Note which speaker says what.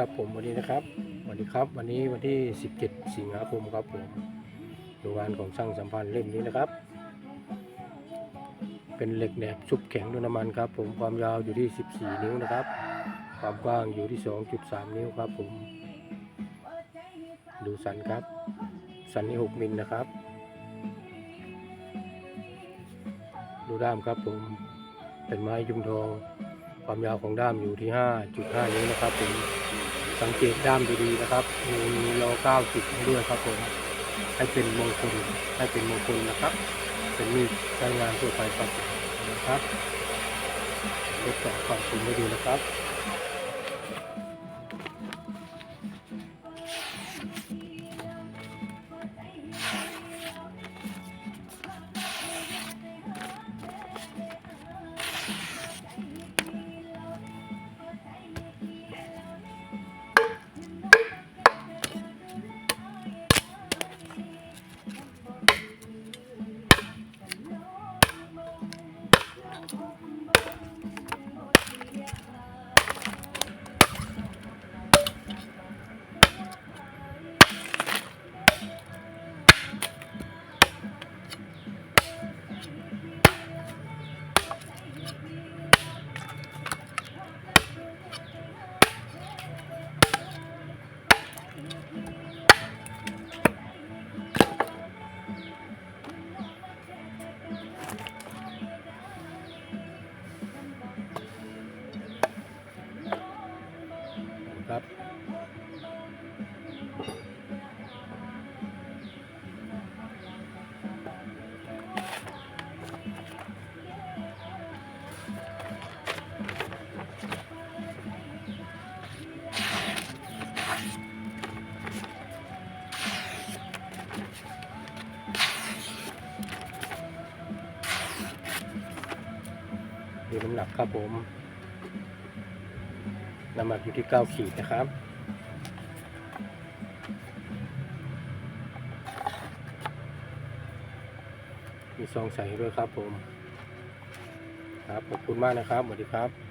Speaker 1: ครับผมวันนี้นะครับวันนี้ครับ วันนี้วันที่ 17 สิงหาคมครับผมดูงานของช่างสัมพันธ์เล่มนี้นะครับ เป็นเหล็กแหนบชุบแข็งด้วยน้ำมันครับ ผมความยาวอยู่ที่ 14 นิ้วนะครับ ความกว้างอยู่ที่ 2.3 นิ้วครับ ผม ดูสันครับ สันนี่ 6 มิลนะครับ ดูด้ามครับผมเป็นไม้ยุงทอง ความยาวของด้ามอยู่ที่ 5.5 นิ้วนะครับผมสังเกตด้ามดีๆนะครับมีโลเก้าติดด้วยครับผมให้เป็นมงคลให้เป็นมงคลนะครับ เป็นมีดใช้งานทั่วไปครับนะครับทดสอบความคมให้ดูนะครับ Thank you. ดูน้ำหนักครับผมน้ำหนักอยู่ที่9ขีดนะครับมีซองใส่ด้วยครับผม ครับ ขอบคุณมากนะครับสวัสดีครับ